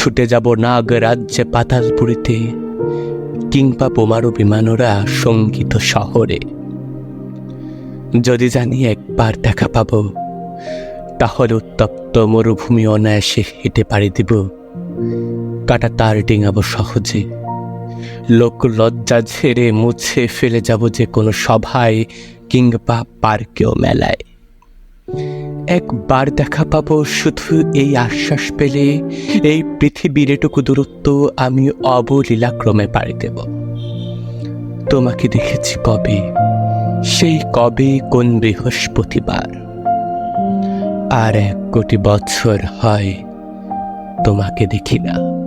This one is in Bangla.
ছুটে যাব নাগ রাজ্যে পাতালপুরিতে কিংবা বোমারু বিমানরা সংগীত শহরে। যদি জানি একবার দেখা পাবো, তাহলে উত্তপ্ত মরুভূমি অনায়াসে হেঁটে পাড়ি দিব। কাটা তার ডিঙাবো সহজে। লোক লজ্জা ঝেড়ে মুছে ফেলে যাব যে কোনো সভায়, কিংবা পার্কেও মেলায়। একবার দেখা পাবো শুধু এই আশ্বাস পেলে এই পৃথিবীর এটুকু দূরত্ব আমি অবলীলাক্রমে পাড়ি দেব। তোমাকে দেখেছি কবে? সেই কবে কোন বৃহস্পতিবার? আর এক কোটি বছর হয় তোমাকে দেখি না।